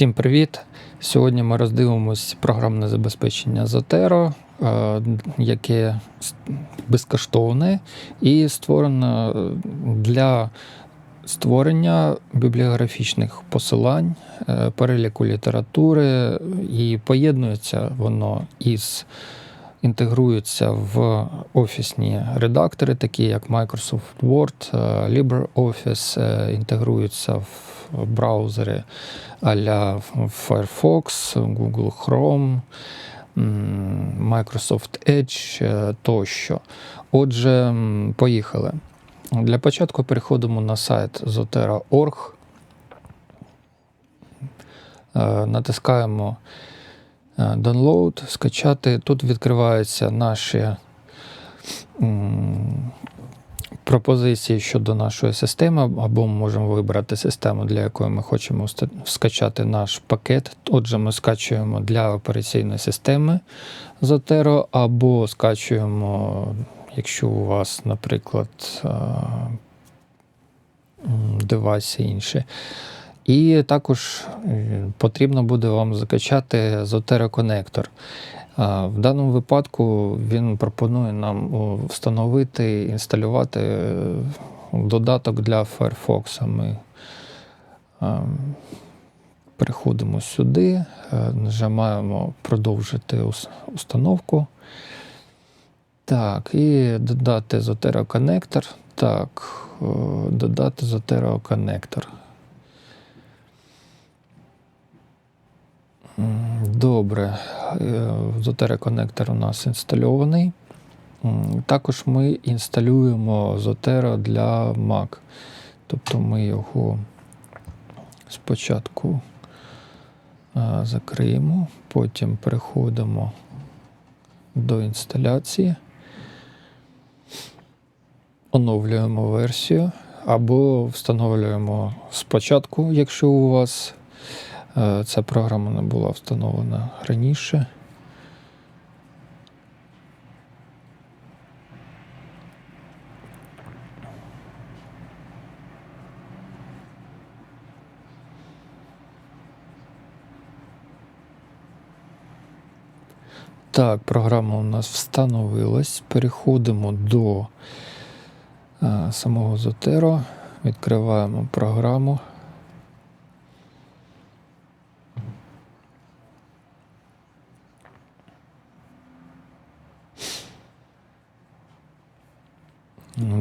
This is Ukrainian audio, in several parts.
Всім привіт! Сьогодні ми роздивимось програмне забезпечення Zotero, е, яке безкоштовне і створено для створення бібліографічних посилань, е, переліку літератури, і поєднується воно із інтегрується в офісні редактори, такі як Microsoft Word, е, LibreOffice, е, інтегруються в браузери а-ля Firefox, Google Chrome, Microsoft Edge е, тощо. Отже, поїхали. Для початку переходимо на сайт zotero.org. Е, Натискаємо е, Download, скачати. Тут відкриваються наші пропозиції щодо нашої системи, або ми можемо вибрати систему, для якої ми хочемо скачати наш пакет. Отже, ми скачуємо для операційної системи Zotero, або скачуємо, якщо у вас, наприклад, девайси інші. І також е, потрібно буде вам закачати Zotero Connector. В даному випадку він пропонує нам встановити, інсталювати е, додаток для Firefox. Ми переходимо сюди, е, нажимаємо продовжити установку. Так, і додати Zotero Connector. Так, додати Zotero Connector. Добре. Е, Zotero Connector у нас інстальований. Також ми інсталюємо Zotero для Mac. Тобто ми його спочатку е, закриємо, потім переходимо до інсталяції, оновлюємо версію або встановлюємо спочатку, якщо у вас Е, Ця програма не була встановлена раніше. Так, програма у нас встановилась. Переходимо до е, самого Zotero. Відкриваємо програму.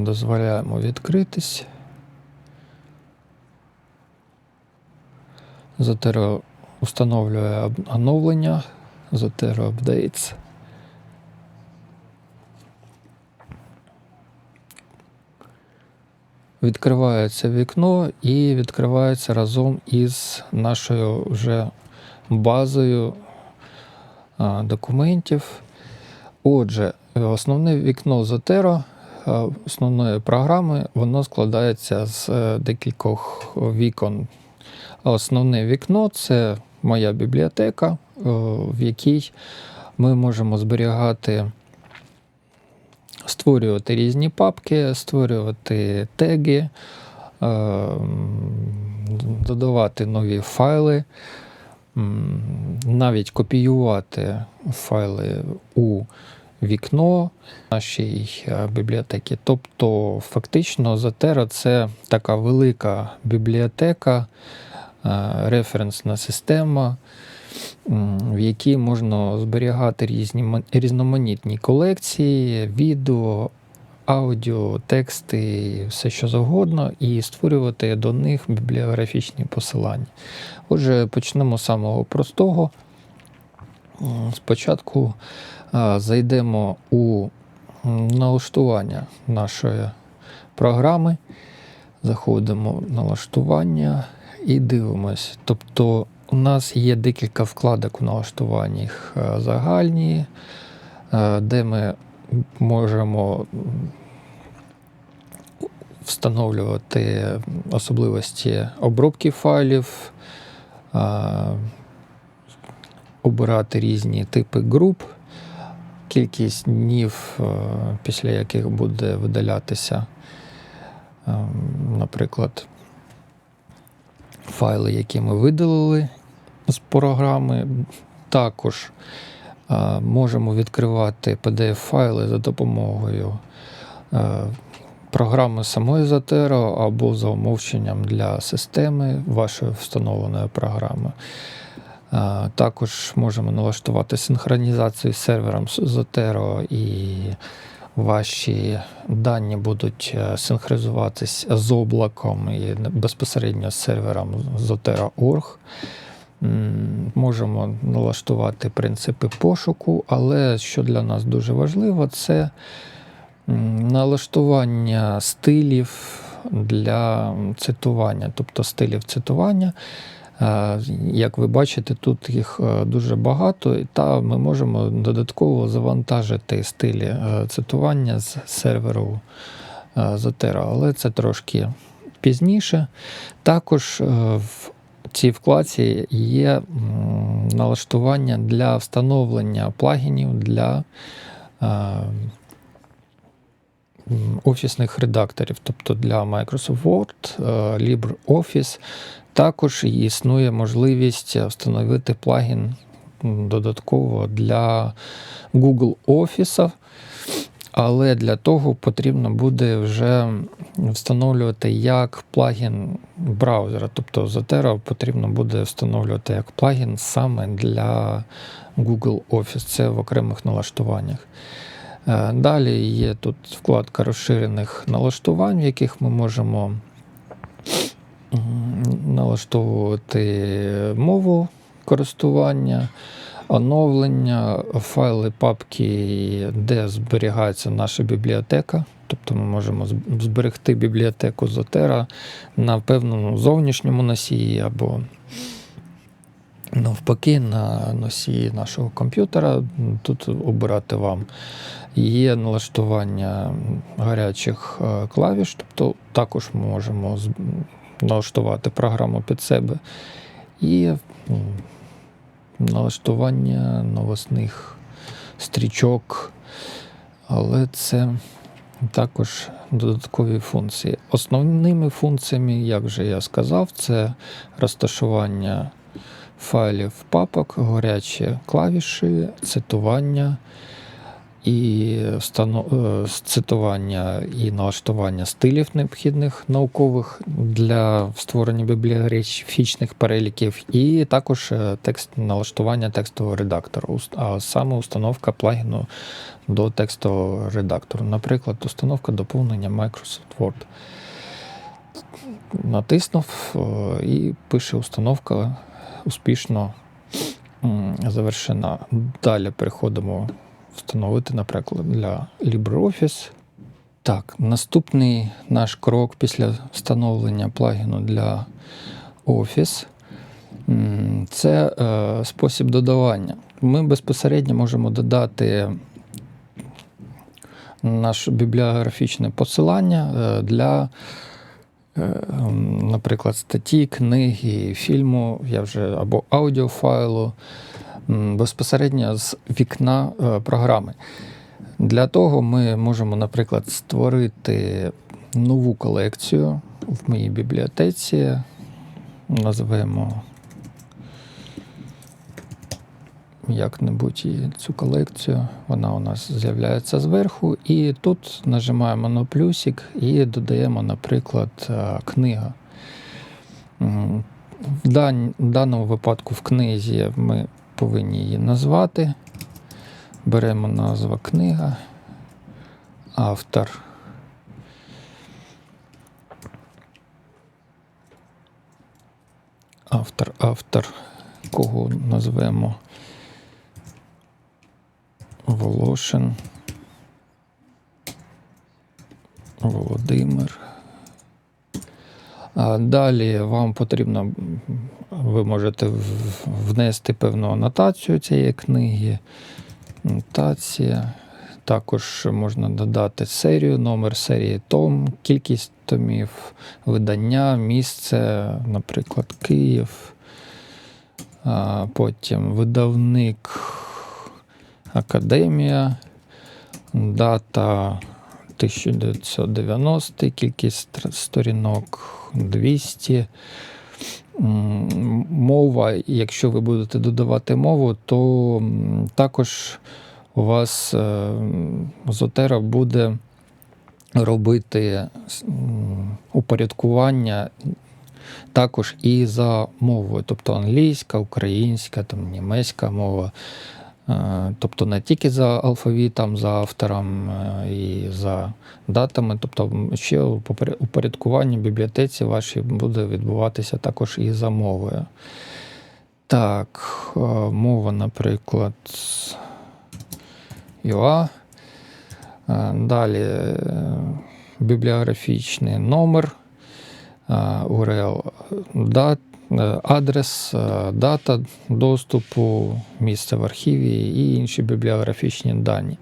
Дозволяємо відкритись. Zotero встановлює оновлення. Zotero Updates. Відкривається вікно і відкривається разом із нашою вже базою документів. Отже, основне вікно Zotero основної програми воно складається з е, декількох вікон. Основне вікно це моя бібліотека, е, в якій ми можемо зберігати, створювати різні папки, створювати теги, е, додавати нові файли, навіть копіювати файли у вікно нашій е, бібліотеки. Тобто, фактично, Zotero – це така велика бібліотека, е, референсна система, в якій можна зберігати різні різноманітні колекції, відео, аудіо, тексти, все що завгодно, і створювати до них бібліографічні посилання. Отже, почнемо з самого простого. Спочатку зайдемо у налаштування нашої програми, заходимо в налаштування і дивимось. Тобто у нас є декілька вкладок у налаштуванні е, загальні, е, де ми можемо встановлювати особливості обробки файлів, обирати різні типи груп, кількість днів, е, після яких буде видалятися, е, наприклад, файли, які ми видалили, з програми. Також е, можемо відкривати PDF-файли за допомогою програми самої Zotero або за умовченням для системи вашої встановленої програми. Також можемо налаштувати синхронізацію з сервером Zotero і ваші дані будуть е, синхронізуватись з облаком і безпосередньо з сервером Zotero.org. Можемо налаштувати принципи пошуку, але що для нас дуже важливо, це налаштування стилів для цитування, тобто стилів цитування. Е, Як ви бачите, тут їх е, дуже багато, та ми можемо додатково завантажити стилі е, цитування з серверу Zotero, але це трошки пізніше. Також в цій вкладці є налаштування для встановлення плагінів для офісних редакторів, тобто для Microsoft Word, LibreOffice. Також існує можливість встановити плагін додатково для Google Office, але для того потрібно буде вже встановлювати як плагін браузера. Тобто Zotero потрібно буде встановлювати як плагін саме для Google Office. Це в окремих налаштуваннях. Е, Далі є тут вкладка розширених налаштувань, в яких ми можемо налаштовувати мову користування, оновлення, файли папки, де зберігається наша бібліотека. Тобто ми можемо зберегти бібліотеку Zotero на певному зовнішньому носії або навпаки на носії нашого комп'ютера. Тут обирати вам. Є налаштування гарячих е, клавіш, тобто також ми можемо налаштувати програму під себе. І налаштування новосних стрічок, але це також додаткові функції. Основними функціями, як вже я сказав, це розташування файлів папок, гарячі клавіші, цитування і е, цитування і налаштування стилів необхідних наукових для створення бібліографічних переліків, і також е, текст налаштування текстового редактора, а саме установка плагіну до текстового редактору. Наприклад, установка доповнення Microsoft Word. Натиснув е, і пише установка успішно завершена. Далі переходимо встановити, наприклад, для LibreOffice. Так, наступний наш крок після встановлення плагіну для Office це е, спосіб додавання. Ми безпосередньо можемо додати наше бібліографічне посилання е, для, е, наприклад, статті, книги, фільму, я вже або аудіофайлу безпосередньо з вікна е, програми. Для того ми можемо, наприклад, створити нову колекцію в моїй бібліотеці. Назвемо як-небудь її цю колекцію. Вона у нас з'являється зверху. І тут нажимаємо на плюсик і додаємо, наприклад, е, книга. В даному випадку в книзі ми повинні її назвати. Беремо назва книга, автор. Автор, автор, кого назвемо Волошин. Володимир. Далі вам потрібно, ви можете внести певну анотацію цієї книги. Нотація. Також можна додати серію, номер серії том, кількість томів, видання, місце, наприклад, Київ. Потім видавник Академія, дата 1990, кількість сторінок 200. мова, якщо ви будете додавати мову, то також у вас е, Zotero буде робити упорядкування також і за мовою, тобто англійська, українська, там, німецька мова. Е, Тобто не тільки за алфавітом, за автором е, і за датами, тобто ще упоря- упорядкування в бібліотеці вашій буде відбуватися також і за мовою. Так, е, мова, наприклад, ЮА. Далі бібліографічний номер, URL, дат, адрес, е, дата доступу, місце в архіві і інші бібліографічні дані.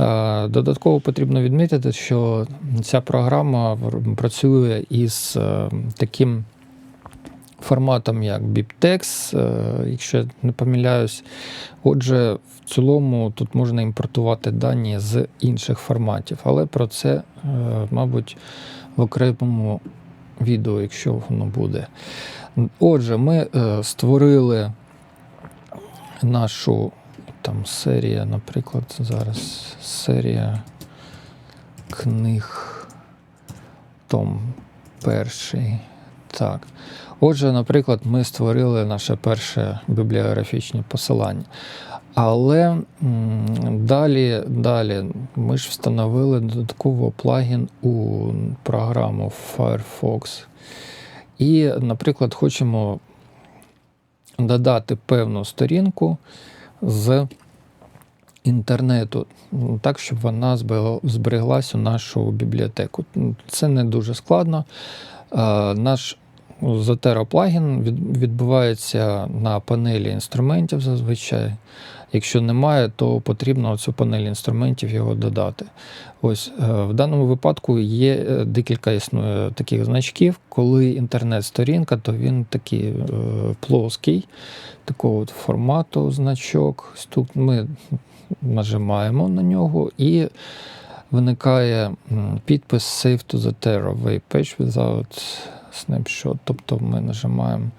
Е, Додатково потрібно відмітити, що ця програма працює із е, таким форматом, як BibTeX, е, якщо я не помиляюсь. Отже, в цілому тут можна імпортувати дані з інших форматів, але про це, е, мабуть, в окремому відео, якщо воно буде. Отже, ми е, створили нашу там серія, наприклад, зараз серія книг том перший. Так. Отже, наприклад, ми створили наше перше бібліографічне посилання. Але далі, далі ми ж встановили додатково плагін у програму Firefox. І, наприклад, хочемо додати певну сторінку з інтернету, так, щоб вона зберегла- збереглась у нашу бібліотеку. Це не дуже складно. Наш Zotero плагін відбувається на панелі інструментів зазвичай. Якщо немає, то потрібно цю панель інструментів його додати. Ось е, в даному випадку є е, декілька існує таких значків. Коли інтернет-сторінка, то він такий е, плоский, такого от формату значок. Тут ми нажимаємо на нього і виникає підпис Save to Zotero Web Page without snapshot. Тобто ми нажимаємо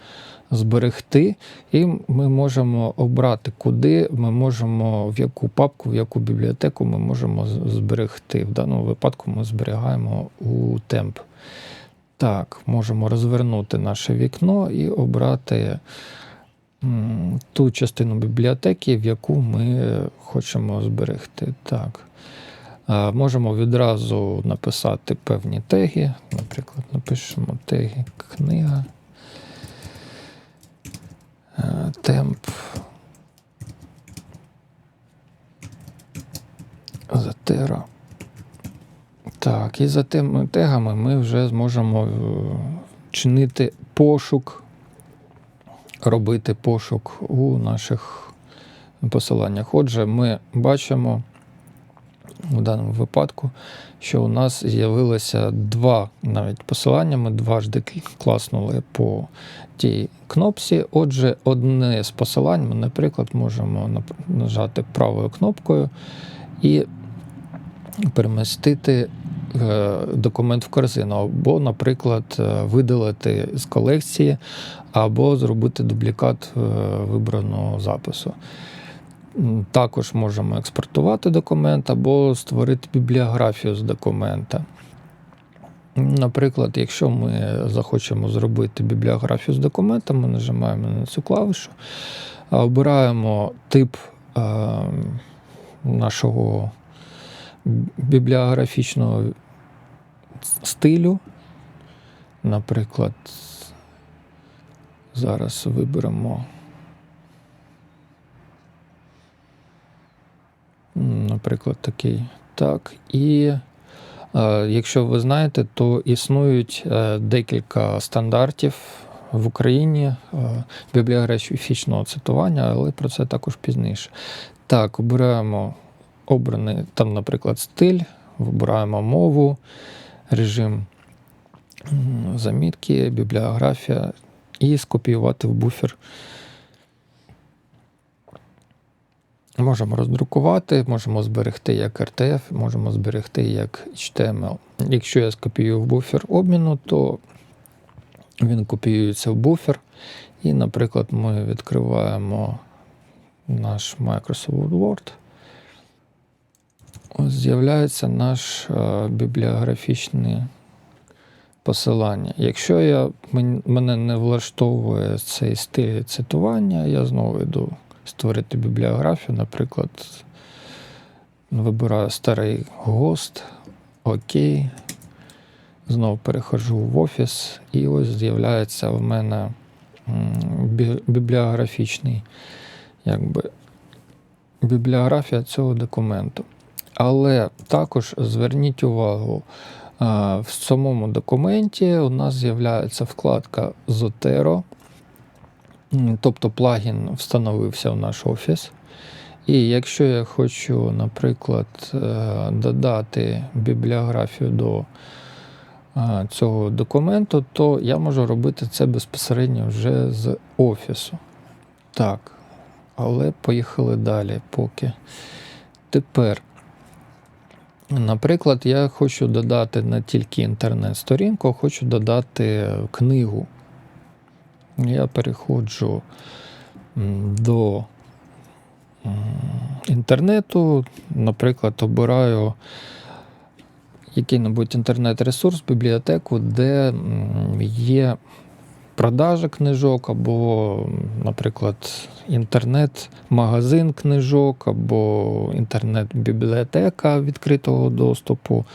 зберегти, і ми можемо обрати, куди ми можемо, в яку папку, в яку бібліотеку ми можемо зберегти. В даному випадку ми зберігаємо у темп. Так, можемо розвернути наше вікно і обрати ту частину бібліотеки, в яку ми хочемо зберегти. Так. Можемо відразу написати певні теги. Наприклад, напишемо теги книга. Темп. Затера. Так, і за тими тегами ми вже зможемо е, чинити пошук, робити пошук у наших посиланнях. Отже, ми бачимо в даному випадку, що у нас з'явилося два навіть посилання. Ми дважди класнули по тій кнопці. Отже, одне з посилань ми, наприклад, можемо нажати правою кнопкою і перемістити е, документ в корзину, або, наприклад, е, видалити з колекції, або зробити дублікат е, вибраного запису. Також можемо експортувати документ або створити бібліографію з документа. Наприклад, якщо ми захочемо зробити бібліографію з документа, ми нажимаємо на цю клавішу, обираємо тип е, нашого бібліографічного стилю. Наприклад, зараз виберемо. Наприклад, такий. Так. І е, якщо ви знаєте, то існують е, декілька стандартів в Україні е, бібліографічного цитування, але про це також пізніше. Так, обираємо обраний там, наприклад, стиль, вибираємо мову, режим замітки, бібліографія і скопіювати в буфер. Можемо роздрукувати, можемо зберегти як RTF, можемо зберегти як HTML. Якщо я скопіюю в буфер обміну, то Він копіюється в буфер. І, наприклад, ми відкриваємо наш Microsoft Word. Ось з'являється наш е, бібліографічний посилання. Якщо я, мене не влаштовує цей стиль цитування, я знову йду створити бібліографію, наприклад, вибираю старий гост, окей. Знову переходжу в офіс, і ось з'являється в мене бібліографічний, якби, бібліографія цього документу. Але також зверніть увагу, в самому документі у нас з'являється вкладка М, тобто плагін встановився в наш офіс. І якщо я хочу, наприклад, е, додати бібліографію до цього документу, то я можу робити це безпосередньо вже з офісу. Так, але поїхали далі поки. Тепер, наприклад, я хочу додати не тільки інтернет-сторінку, а хочу додати книгу. Я переходжу до інтернету, наприклад, обираю який-небудь інтернет-ресурс, бібліотеку, де є продажа книжок, або, наприклад, інтернет-магазин книжок, або інтернет-бібліотека відкритого доступу,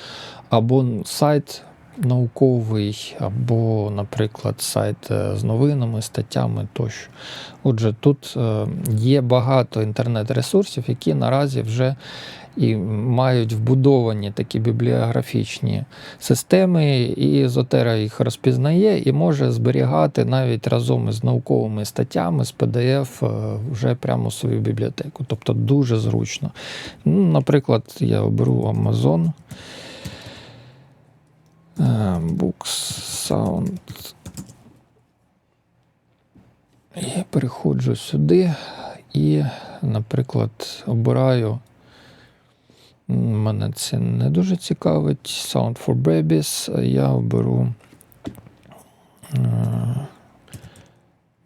або сайт науковий, або, наприклад, сайт е, з новинами, статтями тощо. Отже, тут е, є багато інтернет-ресурсів, які наразі вже і мають вбудовані такі бібліографічні системи, і Зотера їх розпізнає і може зберігати навіть разом із науковими статтями з PDF е, вже прямо в свою бібліотеку. Тобто дуже зручно. Ну, наприклад, я оберу Amazon. Е, Books, Sound. І переходжу сюди і, наприклад, обираю. Мене це не дуже цікавить. Sound for Babies. Я оберу е,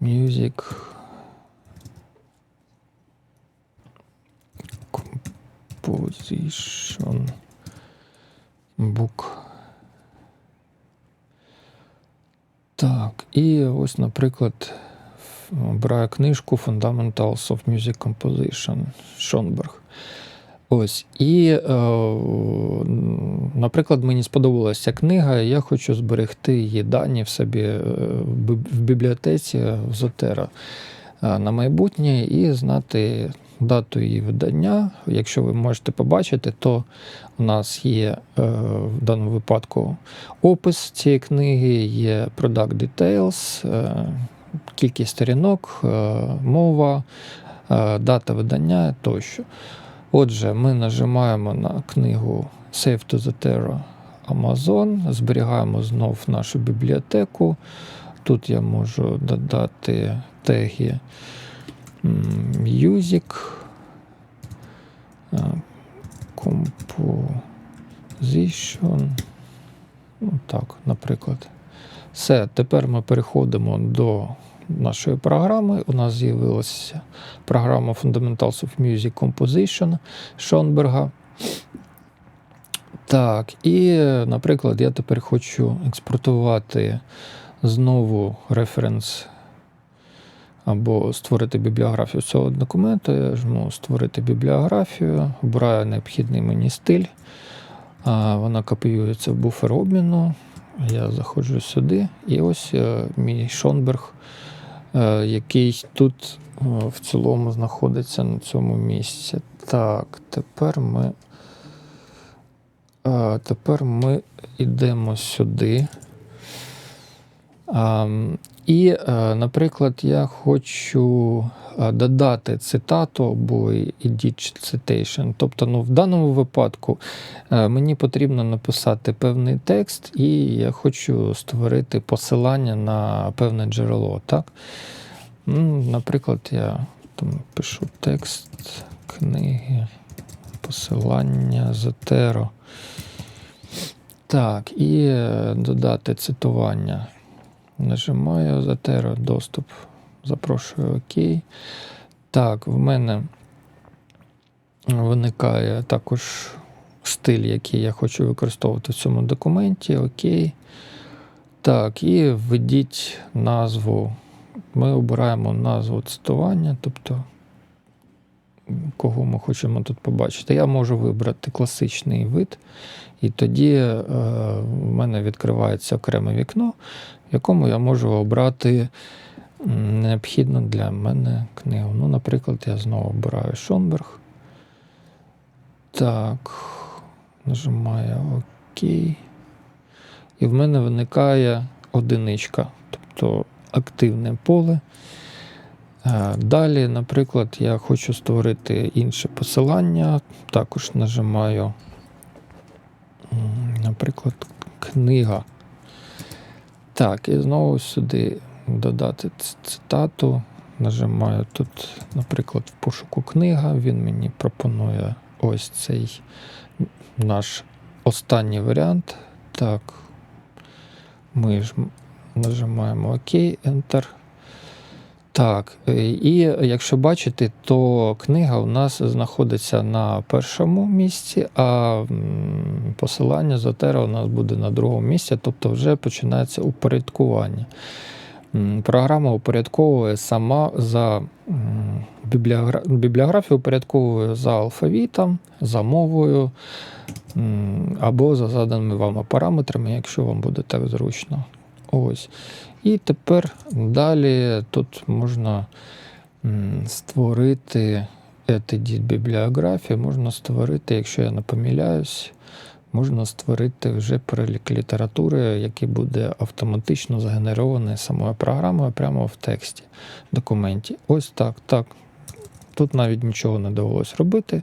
Music. Composition Book. Так, і ось, наприклад, обираю книжку Fundamentals of Music Composition Шонберг. Ось. І, е, наприклад, мені сподобалася книга, і я хочу зберегти її дані в собі е, в бібліотеці Зотера е, на майбутнє і знати дату її видання. Якщо ви можете побачити, то у нас є е, в даному випадку опис цієї книги, є product details, е, кількість сторінок, е, мова, дата видання тощо. Отже, ми нажимаємо на книгу Save to the Terra Amazon, зберігаємо знов нашу бібліотеку. Тут я можу додати теги Music, Composition. Ну, так, наприклад. Все, тепер ми переходимо до нашої програми. У нас з'явилася програма Fundamentals of Music Composition Шонберга. Так, і, наприклад, я тепер хочу експортувати знову референс або створити бібліографію цього документу. Я жму створити бібліографію, обираю необхідний мені стиль. Вона копіюється в буфер обміну. Я заходжу сюди, і ось е, мій Шонберг, е, який тут е, в цілому знаходиться на цьому місці. Так, тепер ми. Тепер ми йдемо сюди. І, е, наприклад, я хочу е, додати цитату або edit citation. Тобто, ну, в даному випадку е, мені потрібно написати певний текст, і я хочу створити посилання на певне джерело. Так? Ну, Наприклад, я там пишу текст книги, посилання Зотеро. Так, і додати цитування. Нажимаю Zotero доступ. Запрошую ОК. Так, в мене виникає також стиль, який я хочу використовувати в цьому документі. Окей. Так, і введіть назву. Ми обираємо назву цитування, тобто кого ми хочемо тут побачити. Я можу вибрати класичний вид, і тоді е, в мене відкривається окреме вікно, в якому я можу обрати необхідну для мене книгу. Ну, наприклад, я знову обираю Шонберг. Так, нажимаю ОК. І в мене виникає одиничка, тобто активне поле. Е, Далі, наприклад, я хочу створити інше посилання. Також нажимаю, наприклад, книга. Так, і знову сюди додати цитату. Нажимаю тут, наприклад, в пошуку книга. Він мені пропонує ось цей наш останній варіант. Так. Ми ж нажимаємо ОК, Enter. Так, е, і якщо бачите, то книга у нас знаходиться на першому місці, а посилання Зотера у нас буде на другому місці, тобто вже починається упорядкування. Програма упорядковує сама за бібліографію упорядковує за алфавітом, за мовою або за заданими вами параметрами, якщо вам буде так зручно. Ось. І тепер далі тут можна створити етидіт бібліографії, можна створити, якщо я не помиляюсь, можна створити вже перелік літератури, який буде автоматично згенерований самою програмою прямо в тексті документі. Ось так, так. Тут навіть нічого не довелось робити.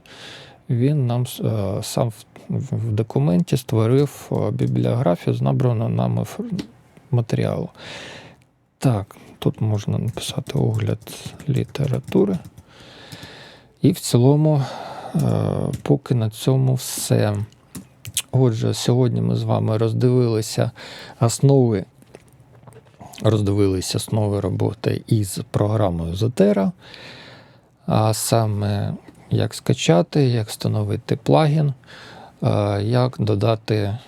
Він нам е, сам в, документі створив е, бібліографію з набраного нами матеріалу. Так, тут можна написати огляд літератури. І в цілому, е, поки на цьому все. Отже, сьогодні ми з вами роздивилися основи, роздивилися основи роботи із програмою Zotero, а саме як скачати, як встановити плагін, е, як додати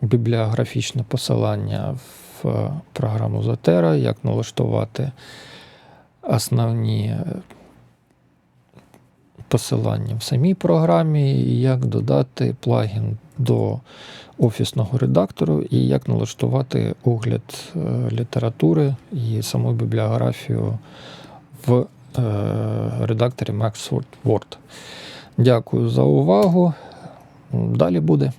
бібліографічне посилання в е, програму Zotero, як налаштувати основні е, посилання в самій програмі, як додати плагін до офісного редактору, і як налаштувати огляд е, літератури і саму бібліографію в редакторі Max Word. Дякую за увагу. Далі буде.